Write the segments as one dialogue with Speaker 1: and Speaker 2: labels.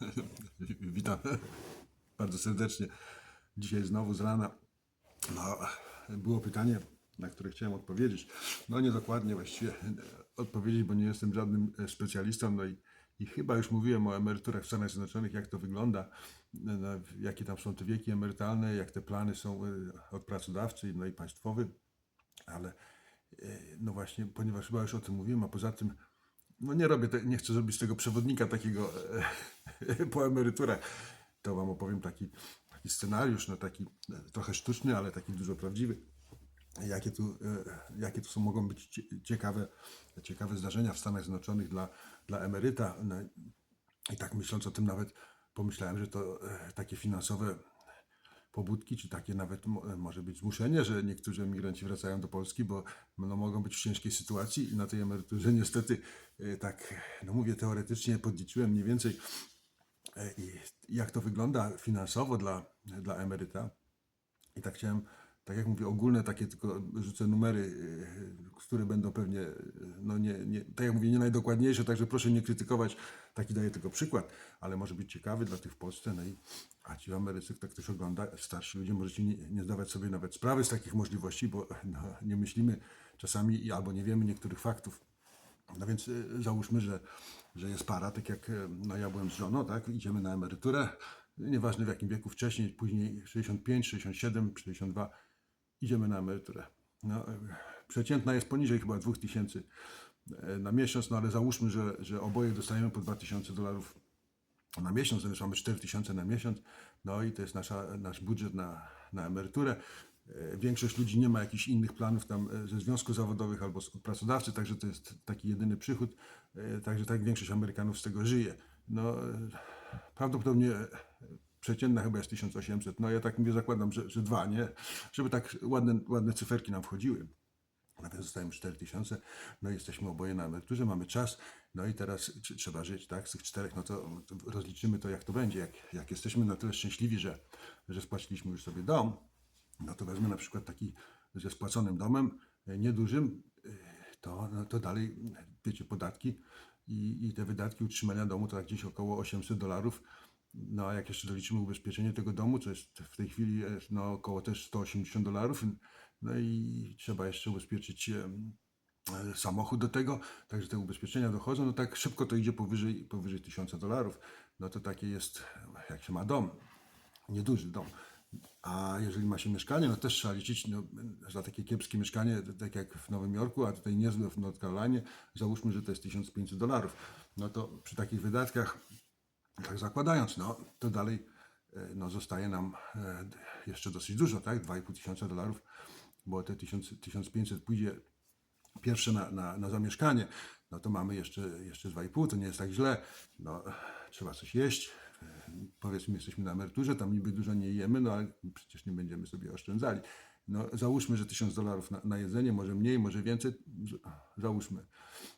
Speaker 1: Witam bardzo serdecznie. Dzisiaj znowu z rana. No, było pytanie, na które chciałem odpowiedzieć. No niedokładnie właściwie e, odpowiedzieć, bo nie jestem żadnym e, specjalistą. No i, i chyba już mówiłem o emeryturach w Stanach Zjednoczonych, jak to wygląda, no, jakie tam są te wieki emerytalne, jak te plany są od pracodawcy no i państwowy. Ale no właśnie, ponieważ chyba już o tym mówiłem, a poza tym no nie robię, te, nie chcę zrobić tego przewodnika takiego e, po emeryturach. To wam opowiem taki, taki scenariusz, no taki e, trochę sztuczny, ale taki dużo prawdziwy. Jakie tu, e, jakie tu są, mogą być cie- ciekawe, ciekawe zdarzenia w Stanach Zjednoczonych dla, dla emeryta. No, I tak myśląc o tym nawet pomyślałem, że to takie finansowe pobudki, czy takie nawet mo- może być zmuszenie, że niektórzy emigranci wracają do Polski, bo no, mogą być w ciężkiej sytuacji i na tej emeryturze niestety e, tak, no mówię teoretycznie, podliczyłem mniej więcej e, jak to wygląda finansowo dla, dla emeryta. I tak chciałem, tak jak mówię, ogólne takie tylko rzucę numery, e, które będą pewnie, no nie, nie, tak jak mówię, nie najdokładniejsze, także proszę nie krytykować, taki daję tylko przykład, ale może być ciekawy dla tych w Polsce, no i a ci w Ameryce, kto ktoś ogląda, starsi ludzie, możecie nie, nie zdawać sobie nawet sprawy z takich możliwości, bo no, nie myślimy czasami albo nie wiemy niektórych faktów. No więc y, załóżmy, że, że jest para, tak jak y, no ja byłem z żoną, tak, idziemy na emeryturę, nieważne w jakim wieku, wcześniej, później 65, 67, 62, idziemy na emeryturę. No, przeciętna jest poniżej chyba 2000 y, na miesiąc, no ale załóżmy, że, że oboje dostajemy po 2000 dolarów na miesiąc, więc mamy 4000 na miesiąc, no i to jest nasza, nasz budżet na, na emeryturę. E, Większość ludzi nie ma jakichś innych planów tam e, ze związków zawodowych albo z pracodawcy, także to jest taki jedyny przychód, e, także tak większość Amerykanów z tego żyje. No, e, prawdopodobnie e, przeciętna chyba jest 1800, no ja tak mówię, zakładam, że, że dwa, nie? Żeby tak ładne, ładne cyferki nam wchodziły. Nawet zostajemy 4000, no i jesteśmy oboje na emeryturze, mamy czas, no i teraz tr- trzeba żyć, tak, z tych czterech, no to, to rozliczymy to, jak to będzie. Jak, jak jesteśmy na tyle szczęśliwi, że, że spłaciliśmy już sobie dom, no to wezmę na przykład taki ze spłaconym domem, e, niedużym, e, to, no to dalej, wiecie, podatki i, i te wydatki utrzymania domu to tak gdzieś około 800 dolarów. No a jak jeszcze doliczymy ubezpieczenie tego domu, co jest w tej chwili e, no, około też 180 dolarów, no i trzeba jeszcze ubezpieczyć em, e, samochód do tego, także te ubezpieczenia dochodzą, no tak szybko to idzie powyżej, powyżej 1000 dolarów. No to takie jest, jak się ma dom, nieduży dom. A jeżeli ma się mieszkanie, no też trzeba liczyć no, za takie kiepskie mieszkanie, tak jak w Nowym Jorku, a tutaj niezłe w North Carolinie, załóżmy, że to jest 1500 dolarów. No to przy takich wydatkach, tak zakładając, no to dalej e, no, zostaje nam e, jeszcze dosyć dużo, tak? 2,5 tysiąca dolarów, bo te 1000, 1500 pójdzie pierwsze na, na, na zamieszkanie, no to mamy jeszcze, jeszcze 2,5, to nie jest tak źle. No, trzeba coś jeść. E, Powiedzmy, jesteśmy na emeryturze, tam niby dużo nie jemy, no ale przecież nie będziemy sobie oszczędzali. No, załóżmy, że 1000 dolarów na, na jedzenie, może mniej, może więcej, załóżmy.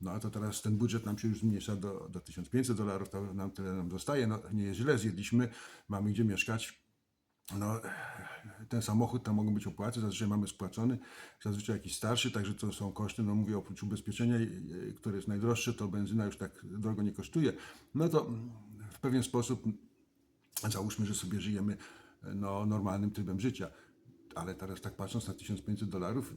Speaker 1: No a to teraz ten budżet nam się już zmniejsza do, do 1500 dolarów, to nam tyle nam zostaje. No, nie jest źle, zjedliśmy, mamy gdzie mieszkać. No, ten samochód, tam mogą być opłaty, zazwyczaj mamy spłacony, zazwyczaj jakiś starszy, także to są koszty, no mówię oprócz ubezpieczenia, y, które jest najdroższe, to benzyna już tak drogo nie kosztuje. No to w pewien sposób załóżmy, że sobie żyjemy no, normalnym trybem życia, ale teraz tak patrząc na 1500 dolarów,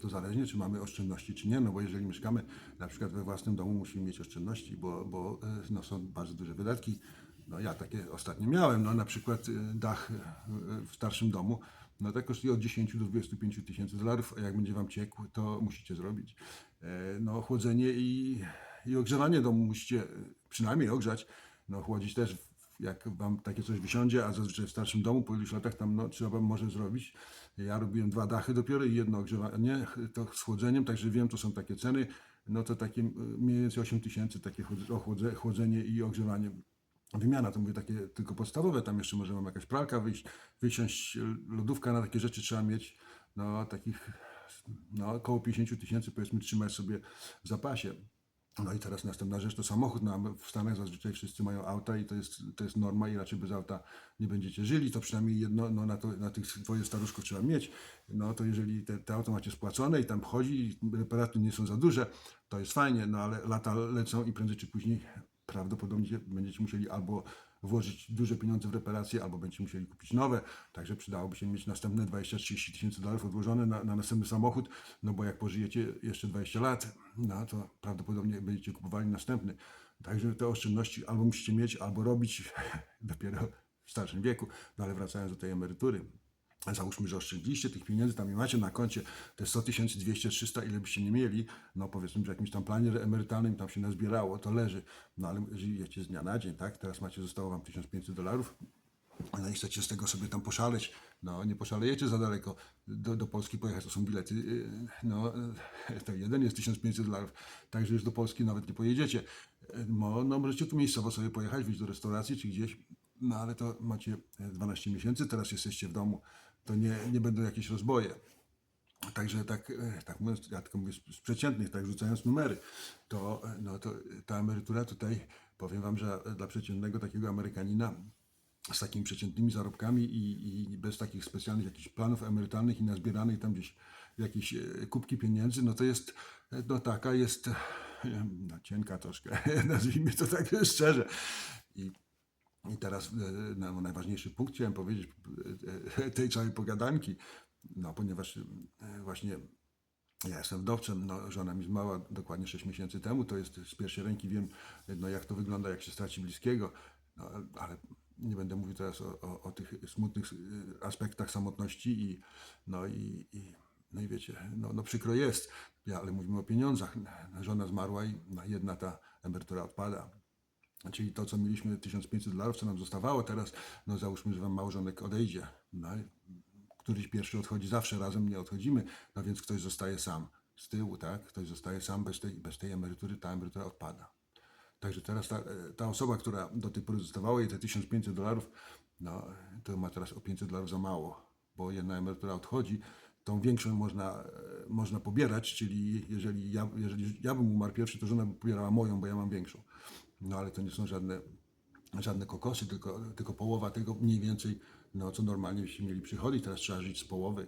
Speaker 1: to zależnie, czy mamy oszczędności, czy nie, no bo jeżeli mieszkamy na przykład we własnym domu, musimy mieć oszczędności, bo, bo e, no, są bardzo duże wydatki. No ja takie ostatnio miałem, no na przykład e, dach e, w starszym domu, no to kosztuje od 10 do 25 tysięcy dolarów, a jak będzie wam ciekł, to musicie zrobić. No chłodzenie i, i ogrzewanie domu musicie przynajmniej ogrzać, no chłodzić też jak wam takie coś wysiądzie, a zazwyczaj w starszym domu po iluś latach tam no, trzeba może zrobić. Ja robiłem dwa dachy dopiero i jedno ogrzewanie, to z chłodzeniem, także wiem, to są takie ceny. No to takie mniej więcej 8 tysięcy takie chłodzenie i ogrzewanie. Wymiana to mówię takie tylko podstawowe, tam jeszcze może mam jakaś pralka wyjść, wysiąść, lodówka na takie rzeczy trzeba mieć, no takich no, około 50 tysięcy powiedzmy trzymać sobie w zapasie. No i teraz następna rzecz to samochód. No, w Stanach zazwyczaj wszyscy mają auta i to jest, to jest norma i raczej bez auta nie będziecie żyli. To przynajmniej jedno no, na, to, na tych dwoje staruszków trzeba mieć. No to jeżeli te, te auto macie spłacone i tam chodzi i reparaty nie są za duże, to jest fajnie, no ale lata lecą i prędzej czy później prawdopodobnie będziecie musieli albo włożyć duże pieniądze w reparacje, albo będziecie musieli kupić nowe. Także przydałoby się mieć następne 20-30 tysięcy dolarów odłożone na, na następny samochód, no bo jak pożyjecie jeszcze 20 lat, no to prawdopodobnie będziecie kupowali następny. Także te oszczędności albo musicie mieć, albo robić dopiero w starszym wieku. No ale wracając do tej emerytury, Załóżmy, że oszczędziliście tych pieniędzy, tam i macie na koncie te 100 tysięcy, 200, 300, ile byście nie mieli, no powiedzmy, że jakimś tam planie emerytalnym tam się nazbierało, to leży. No ale żyjecie z dnia na dzień, tak? Teraz macie, zostało wam 1500 dolarów, no i chcecie z tego sobie tam poszaleć, no nie poszalejecie za daleko do, do Polski pojechać, to są bilety, yy, no yy, to jeden jest 1500 dolarów, także już do Polski nawet nie pojedziecie. No, no możecie tu miejscowo sobie pojechać, wyjść do restauracji czy gdzieś, no ale to macie 12 miesięcy, teraz jesteście w domu, to nie, nie będą jakieś rozboje. Także tak, e, tak mówiąc, ja tylko mówię z przeciętnych, tak rzucając numery, to, e, no, to ta emerytura tutaj, powiem Wam, że dla przeciętnego takiego Amerykanina z takimi przeciętnymi zarobkami i, i bez takich specjalnych jakichś planów emerytalnych i nazbieranych tam gdzieś jakieś e, kubki pieniędzy, no to jest, no taka jest, no cienka troszkę, nazwijmy to tak szczerze. I i teraz e, no, najważniejszy punkt chciałem powiedzieć e, e, tej całej pogadanki, no ponieważ e, właśnie ja jestem wdowcem, no, żona mi zmarła dokładnie 6 miesięcy temu, to jest z pierwszej ręki wiem, no, jak to wygląda, jak się straci bliskiego, no, ale nie będę mówił teraz o, o, o tych smutnych e, aspektach samotności i no i, i no i wiecie, no, no przykro jest, ja, ale mówimy o pieniądzach. Żona zmarła i no, jedna ta emerytura odpada. Czyli to, co mieliśmy 1500 dolarów, co nam zostawało teraz, no załóżmy, że wam małżonek odejdzie. No, któryś pierwszy odchodzi, zawsze razem nie odchodzimy, no więc ktoś zostaje sam z tyłu, tak? Ktoś zostaje sam bez tej, bez tej emerytury, ta emerytura odpada. Także teraz ta, ta osoba, która do tej pory dostawała jej te 1500 dolarów, no to ma teraz o 500 dolarów za mało, bo jedna emerytura odchodzi, tą większą można, e, można pobierać, czyli jeżeli ja, jeżeli ja bym umarł pierwszy, to żona by pobierała moją, bo ja mam większą. No ale to nie są żadne, żadne kokosy, tylko, tylko połowa tego mniej więcej, no co normalnie byście mieli przychodzić, teraz trzeba żyć z połowy.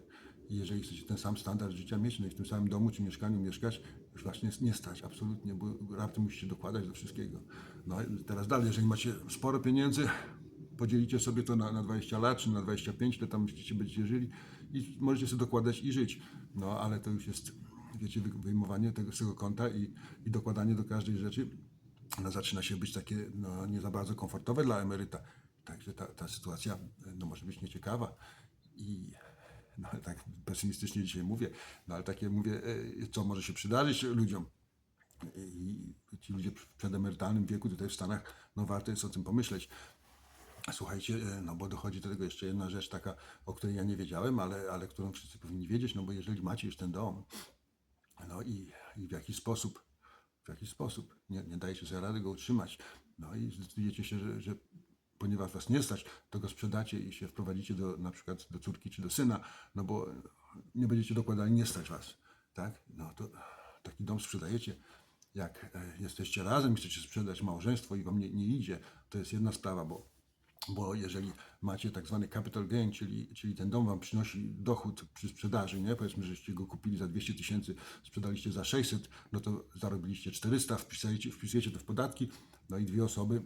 Speaker 1: I jeżeli chcecie ten sam standard życia mieć, no i w tym samym domu czy mieszkaniu mieszkać, już właśnie nie stać, absolutnie, bo raptem musicie dokładać do wszystkiego. No teraz dalej, jeżeli macie sporo pieniędzy, podzielicie sobie to na, na 20 lat, czy na 25, to tam myślicie, będziecie żyli i możecie sobie dokładać i żyć. No ale to już jest, wiecie, wy- wyjmowanie tego z tego konta i, i dokładanie do każdej rzeczy no, zaczyna się być takie no, nie za bardzo komfortowe dla emeryta. Także ta, ta sytuacja no, może być nieciekawa i no, tak pesymistycznie dzisiaj mówię, no ale takie mówię, e, co może się przydarzyć ludziom. I ci ludzie w przedemerytalnym wieku tutaj w Stanach, no warto jest o tym pomyśleć. Słuchajcie, e, no bo dochodzi do tego jeszcze jedna rzecz taka, o której ja nie wiedziałem, ale, ale którą wszyscy powinni wiedzieć, no bo jeżeli macie już ten dom, no i, i w jaki sposób, w jaki sposób nie, nie dajecie sobie rady go utrzymać, no i zdecydujecie się, że, że ponieważ was nie stać, to go sprzedacie i się wprowadzicie do, na przykład do córki czy do syna, no bo nie będziecie dokładali, nie stać was, tak? No to taki dom sprzedajecie. Jak e, jesteście razem chcecie sprzedać małżeństwo i wam nie, nie idzie, to jest jedna sprawa, bo bo jeżeli macie tak zwany capital gain, czyli, czyli ten dom wam przynosi dochód przy sprzedaży, nie? powiedzmy, żeście go kupili za 200 tysięcy, sprzedaliście za 600, no to zarobiliście 400, wpisujecie, wpisujecie to w podatki, no i dwie osoby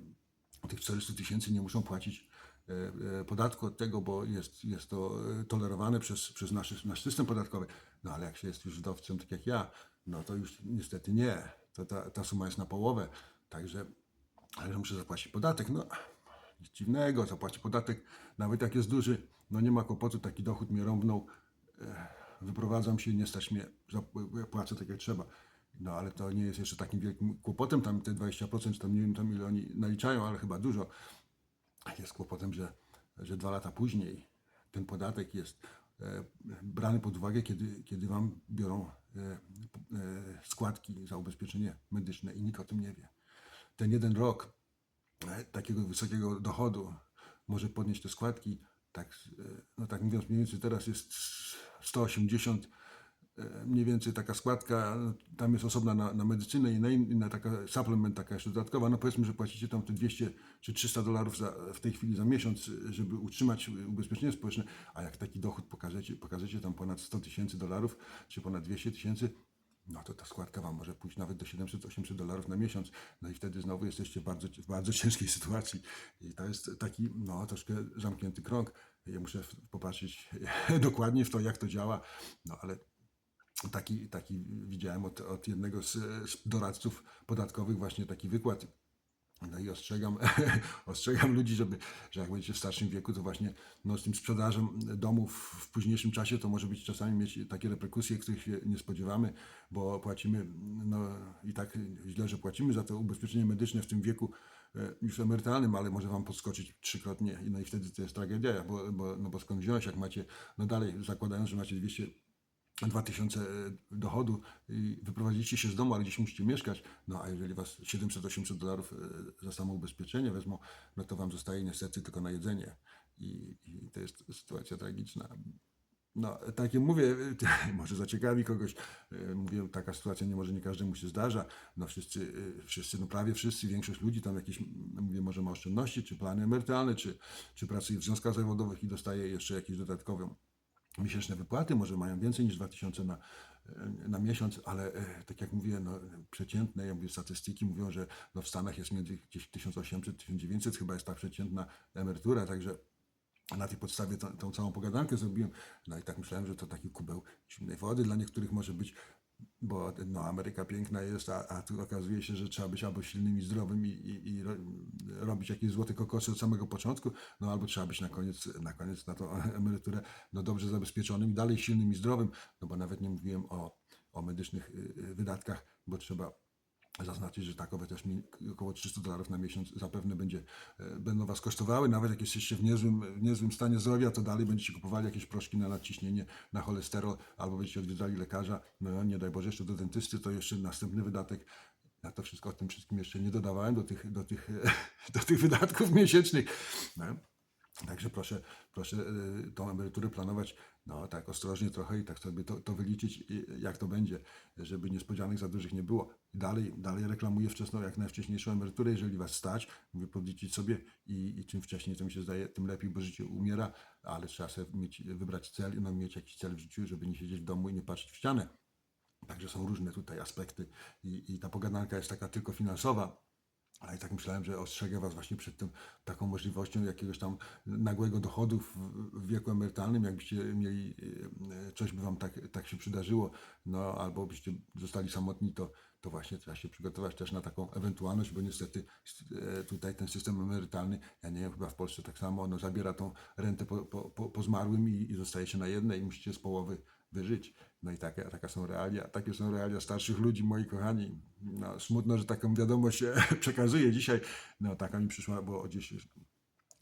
Speaker 1: tych 400 tysięcy nie muszą płacić e, e, podatku od tego, bo jest, jest to e, tolerowane przez, przez nasz, nasz system podatkowy. No ale jak się jest już wdowcem, tak jak ja, no to już niestety nie. To ta, ta suma jest na połowę, także ale muszę zapłacić podatek. No, nic dziwnego, zapłaci podatek, nawet jak jest duży, no nie ma kłopotu, taki dochód mnie rąbnął, wyprowadzam się, nie stać mnie, płacę tak jak trzeba. No ale to nie jest jeszcze takim wielkim kłopotem, tam te 20%, czy tam nie wiem tam ile oni naliczają, ale chyba dużo. Jest kłopotem, że, że dwa lata później ten podatek jest e, brany pod uwagę, kiedy, kiedy wam biorą e, e, składki za ubezpieczenie medyczne i nikt o tym nie wie. Ten jeden rok takiego wysokiego dochodu może podnieść te składki, tak, e, no tak mówiąc, mniej więcej teraz jest 180, e, mniej więcej taka składka, no, tam jest osobna na, na medycynę i na inna taka supplement taka jeszcze dodatkowa, no powiedzmy, że płacicie tam te 200 czy 300 dolarów w tej chwili za miesiąc, e, żeby utrzymać ubezpieczenie społeczne, a jak taki dochód pokażecie, pokażecie tam ponad 100 tysięcy dolarów, czy ponad 200 tysięcy, no to ta składka Wam może pójść nawet do 700-800 dolarów na miesiąc, no i wtedy znowu jesteście w bardzo, w bardzo ciężkiej sytuacji. I to jest taki, no troszkę zamknięty krąg. Ja muszę popatrzeć dokładnie w to, jak to działa, no ale taki, taki widziałem od, od jednego z, z doradców podatkowych właśnie taki wykład. No i ostrzegam, ostrzegam ludzi, żeby, że jak będziecie w starszym wieku, to właśnie no, z tym sprzedażem domów w późniejszym czasie to może być czasami mieć takie reperkusje, których się nie spodziewamy, bo płacimy, no i tak źle, że płacimy za to ubezpieczenie medyczne w tym wieku e, już emerytalnym, ale może wam podskoczyć trzykrotnie. No i wtedy to jest tragedia, bo, bo, no bo skąd wziąć, jak macie, no dalej zakładając, że macie 200 2000 dochodu i wyprowadziliście się z domu, ale gdzieś musicie mieszkać, no a jeżeli was 700-800 dolarów e, za samo ubezpieczenie wezmą, no to wam zostaje niestety tylko na jedzenie. I, i to jest sytuacja tragiczna. No, tak jak mówię, może zaciekawi kogoś, e, mówię, taka sytuacja nie może nie każdemu się zdarza, no wszyscy, e, wszyscy, no prawie wszyscy, większość ludzi tam jakieś, mówię, może ma oszczędności, czy plany emerytalne, czy, czy pracuje w związkach zawodowych i dostaje jeszcze jakieś dodatkowe miesięczne wypłaty, może mają więcej niż 2000 na, na miesiąc, ale e, tak jak mówię, no, przeciętne, ja mówię, statystyki mówią, że no, w Stanach jest między gdzieś 1800-1900 chyba jest ta przeciętna emerytura, także na tej podstawie tą, tą całą pogadankę zrobiłem, no i tak myślałem, że to taki kubeł zimnej wody dla niektórych może być, bo no, Ameryka piękna jest, a, a tu okazuje się, że trzeba być albo silnym i zdrowym i, i, i ro, robić jakieś złote kokosy od samego początku, no albo trzeba być na koniec na, koniec na tą emeryturę no, dobrze zabezpieczonym i dalej silnym i zdrowym, no bo nawet nie mówiłem o, o medycznych y, y, wydatkach, bo trzeba zaznaczyć, że takowe też około 300 dolarów na miesiąc zapewne będzie, e, będą Was kosztowały. Nawet jak jesteście w niezłym, w niezłym stanie zdrowia, to dalej będziecie kupowali jakieś proszki na nadciśnienie, na cholesterol, albo będziecie odwiedzali lekarza. No nie daj Boże, jeszcze do dentysty, to jeszcze następny wydatek. Ja to wszystko o tym wszystkim jeszcze nie dodawałem do tych, do tych, do tych wydatków miesięcznych. No. Także proszę, proszę y, tą emeryturę planować no tak ostrożnie trochę i tak sobie to, to wyliczyć, i jak to będzie, żeby niespodzianek za dużych nie było. Dalej, dalej reklamuję wczesną, jak najwcześniejszą emeryturę, jeżeli was stać, mówię podliczyć sobie i, i czym wcześniej to mi się zdaje, tym lepiej, bo życie umiera, ale trzeba sobie mieć, wybrać cel, no, mieć jakiś cel w życiu, żeby nie siedzieć w domu i nie patrzeć w ścianę. Także są różne tutaj aspekty i, i ta pogadanka jest taka tylko finansowa, ale tak myślałem, że ostrzegę Was właśnie przed tym, taką możliwością jakiegoś tam nagłego dochodu w, wieku emerytalnym, jakbyście mieli, e, coś by Wam tak, tak się przydarzyło, no albo byście zostali samotni, to, to właśnie trzeba się przygotować też na taką ewentualność, bo niestety e, tutaj ten system emerytalny, ja nie wiem, chyba w Polsce tak samo, no zabiera tą rentę po, po, po, po zmarłym i, i zostaje się na jednej i musicie z połowy wyżyć. No i takie, taka są realia, takie są realia starszych ludzi, moi kochani. No, smutno, że taką wiadomość przekazuję dzisiaj. No taka mi przyszła, bo gdzieś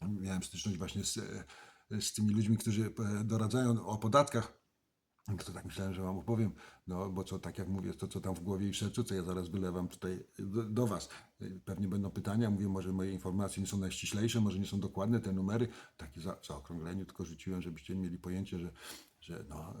Speaker 1: miałem styczność właśnie z, z tymi ludźmi, którzy e, doradzają o podatkach. To tak myślałem, że wam opowiem, no bo co, tak jak mówię, to co tam w głowie i w sercu, co ja zaraz wylewam tutaj do, do was. Pewnie będą pytania, mówię, może moje informacje nie są najściślejsze, może nie są dokładne te numery, takie za, zaokrąglenie, tylko rzuciłem, żebyście mieli pojęcie, że, że no,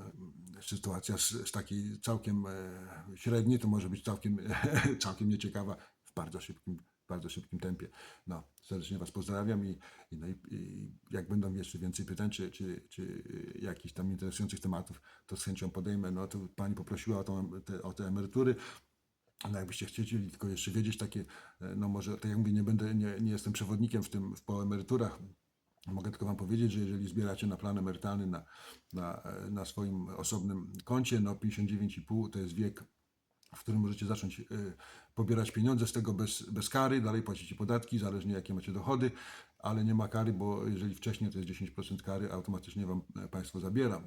Speaker 1: sytuacja z, z takiej całkiem e, średniej to może być całkiem, całkiem nieciekawa w bardzo szybkim bardzo szybkim tempie. No, serdecznie Was pozdrawiam i, i, no i, i jak będą jeszcze więcej pytań, czy, czy, czy jakichś tam interesujących tematów, to z chęcią podejmę. No to Pani poprosiła o, tą, te, o te emerytury. No jakbyście chcieli tylko jeszcze wiedzieć takie, e, no może, tak jak mówię, nie będę, nie, nie jestem przewodnikiem w tym, w po emeryturach, Mogę tylko Wam powiedzieć, że jeżeli zbieracie na plan emerytalny na, na, e, na swoim osobnym koncie, no 59,5 to jest wiek, w którym możecie zacząć y, pobierać pieniądze z tego bez, bez kary, dalej płacicie podatki, zależnie jakie macie dochody, ale nie ma kary, bo jeżeli wcześniej to jest 10% kary, automatycznie Wam e, państwo zabiera.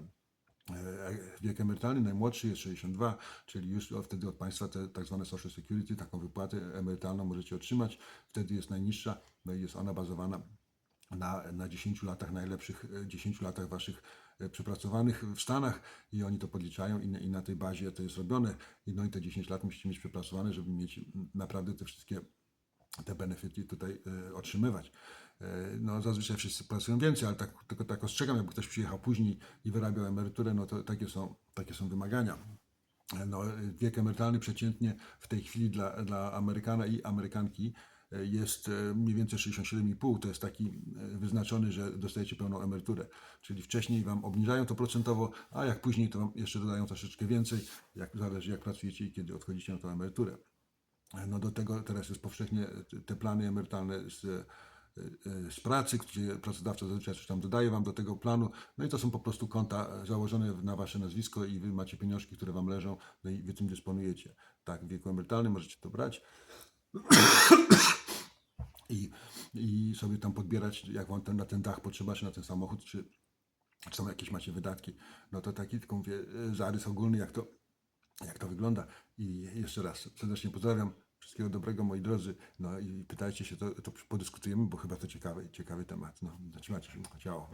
Speaker 1: Wiek emerytalny najmłodszy jest 62, czyli już wtedy od państwa te tak zwane Social Security, taką wypłatę emerytalną możecie otrzymać. Wtedy jest najniższa, no i jest ona bazowana na, na 10 latach najlepszych, e, 10 latach waszych e, przepracowanych w Stanach i oni to podliczają i i na tej bazie to jest robione. I no i te 10 lat musicie mieć przepracowane, żeby mieć naprawdę te wszystkie te benefity tutaj e, otrzymywać. E, No zazwyczaj wszyscy pracują więcej, ale tak, tylko tak ostrzegam, jakby ktoś przyjechał później i wyrabiał emeryturę, no to takie są, takie są wymagania. E, No, wiek emerytalny przeciętnie w tej chwili dla, dla Amerykana i Amerykanki e, e, jest e, mniej więcej 67,5, to jest taki e, wyznaczony, że dostajecie pełną emeryturę. Czyli wcześniej Wam obniżają to procentowo, a jak później to jeszcze dodają troszeczkę więcej, jak zależy jak pracujecie i kiedy odchodzicie na tą emeryturę. No do tego teraz jest powszechnie te- plany emerytalne z, e, e, z pracy, gdzie pracodawca zazwyczaj coś tam dodaje wam do tego planu. No i to są po prostu konta założone na wasze nazwisko i wy macie pieniążki, które wam leżą, no i wy tym dysponujecie. Tak, w wieku emerytalnym możecie to brać i, i sobie tam podbierać, jak wam ten, na ten dach potrzeba, czy na ten samochód, czy, czy są jakieś macie wydatki. No to taki tylko mówię, e, zarys ogólny, jak to, jak to wygląda. I jeszcze raz serdecznie pozdrawiam. Wszystkiego dobrego, moi drodzy. No i pytajcie się, to, to podyskutujemy, bo chyba to ciekawy, ciekawy temat. No, zatrzymajcie się, ciało.